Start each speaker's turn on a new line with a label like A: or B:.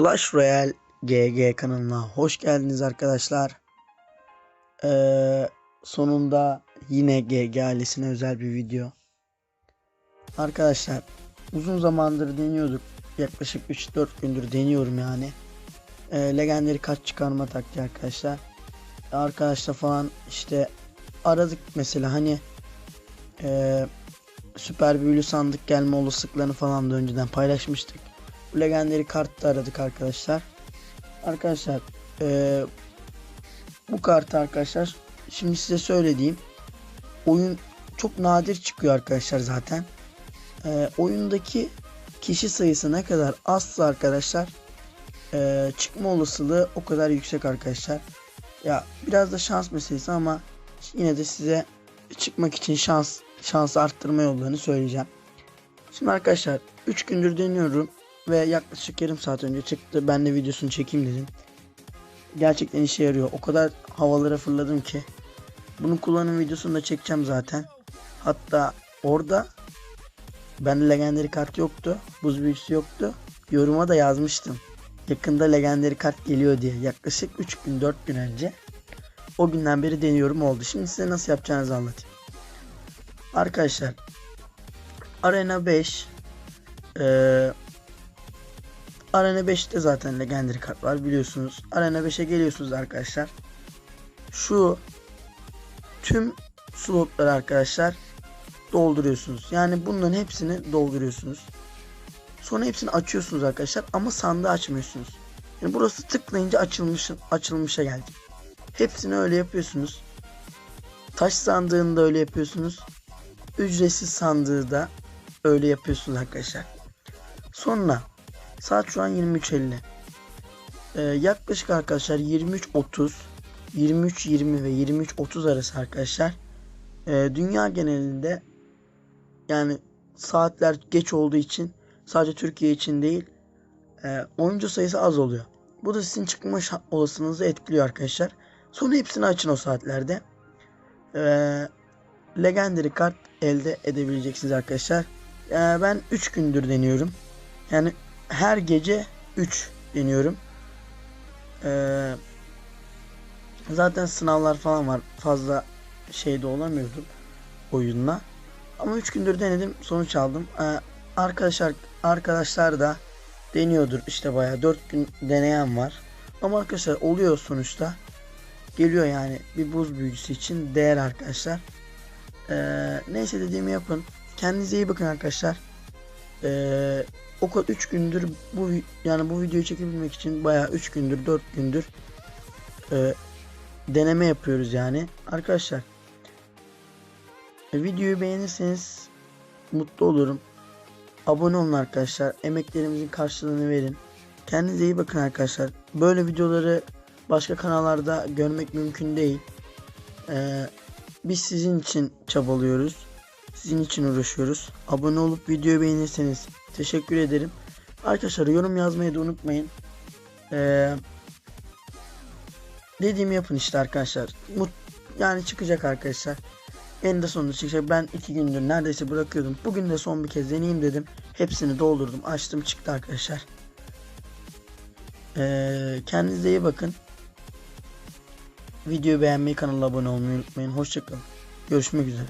A: Clash Royale GG kanalına hoş geldiniz arkadaşlar. Ee, sonunda yine GG ailesine özel bir video. Arkadaşlar uzun zamandır deniyorduk. Yaklaşık 3-4 gündür deniyorum yani. Ee, legendary kart çıkarma taktiği arkadaşlar. Arkadaşlar falan işte aradık mesela hani ee, süper büyülü sandık gelme olasılıklarını falan da önceden paylaşmıştık. Legendary kartı da aradık arkadaşlar. Arkadaşlar eee, bu kartı arkadaşlar şimdi size söylediğim oyun çok nadir çıkıyor arkadaşlar zaten. Eee, oyundaki kişi sayısı ne kadar azsa arkadaşlar eee, çıkma olasılığı o kadar yüksek arkadaşlar. Ya biraz da şans meselesi ama yine de size çıkmak için şans şansı arttırma yollarını söyleyeceğim. Şimdi arkadaşlar 3 gündür deniyorum ve yaklaşık yarım saat önce çıktı. Ben de videosunu çekeyim dedim. Gerçekten işe yarıyor. O kadar havalara fırladım ki. Bunun kullanım videosunu da çekeceğim zaten. Hatta orada bende legendary kart yoktu. Buz büyüsü yoktu. Yoruma da yazmıştım. Yakında legendary kart geliyor diye. Yaklaşık 3 gün 4 gün önce. O günden beri deniyorum oldu. Şimdi size nasıl yapacağınızı anlatayım. Arkadaşlar Arena 5 eee Arena 5'te zaten legendary kart var biliyorsunuz. Arena 5'e geliyorsunuz arkadaşlar. Şu tüm slotları arkadaşlar dolduruyorsunuz. Yani bunların hepsini dolduruyorsunuz. Sonra hepsini açıyorsunuz arkadaşlar ama sandığı açmıyorsunuz. Yani burası tıklayınca açılmış açılmışa geldi. Hepsini öyle yapıyorsunuz. Taş sandığını da öyle yapıyorsunuz. Ücretsiz sandığı da öyle yapıyorsunuz arkadaşlar. Sonra Saat şu an 23.50. Ee, yaklaşık arkadaşlar 23.30, 23.20 ve 23.30 arası arkadaşlar. Ee, dünya genelinde yani saatler geç olduğu için sadece Türkiye için değil e, oyuncu sayısı az oluyor. Bu da sizin çıkma olasılığınızı etkiliyor arkadaşlar. Sonra hepsini açın o saatlerde. Ee, Legendary kart elde edebileceksiniz arkadaşlar. Ee, ben 3 gündür deniyorum. Yani her gece 3 deniyorum. Ee, zaten sınavlar falan var. Fazla şeyde olamıyordum oyunla. Ama 3 gündür denedim. Sonuç aldım. Ee, arkadaşlar arkadaşlar da deniyordur işte bayağı 4 gün deneyen var. Ama arkadaşlar oluyor sonuçta. Geliyor yani bir buz büyücüsü için değer arkadaşlar. Ee, neyse dediğimi yapın. Kendinize iyi bakın arkadaşlar. Ee, o kadar 3 gündür bu yani bu videoyu çekebilmek için bayağı 3 gündür 4 gündür e, deneme yapıyoruz yani. Arkadaşlar e, videoyu beğenirseniz mutlu olurum. Abone olun arkadaşlar. Emeklerimizin karşılığını verin. Kendinize iyi bakın arkadaşlar. Böyle videoları başka kanallarda görmek mümkün değil. Ee, biz sizin için çabalıyoruz. Sizin için uğraşıyoruz. Abone olup videoyu beğenirseniz teşekkür ederim. Arkadaşlar yorum yazmayı da unutmayın. Ee, dediğimi yapın işte arkadaşlar. Mut, yani çıkacak arkadaşlar. En de sonunda çıkacak. Ben iki gündür neredeyse bırakıyordum. Bugün de son bir kez deneyeyim dedim. Hepsini doldurdum. Açtım çıktı arkadaşlar. Ee, kendinize iyi bakın. Videoyu beğenmeyi, kanala abone olmayı unutmayın. Hoşçakalın. Görüşmek üzere.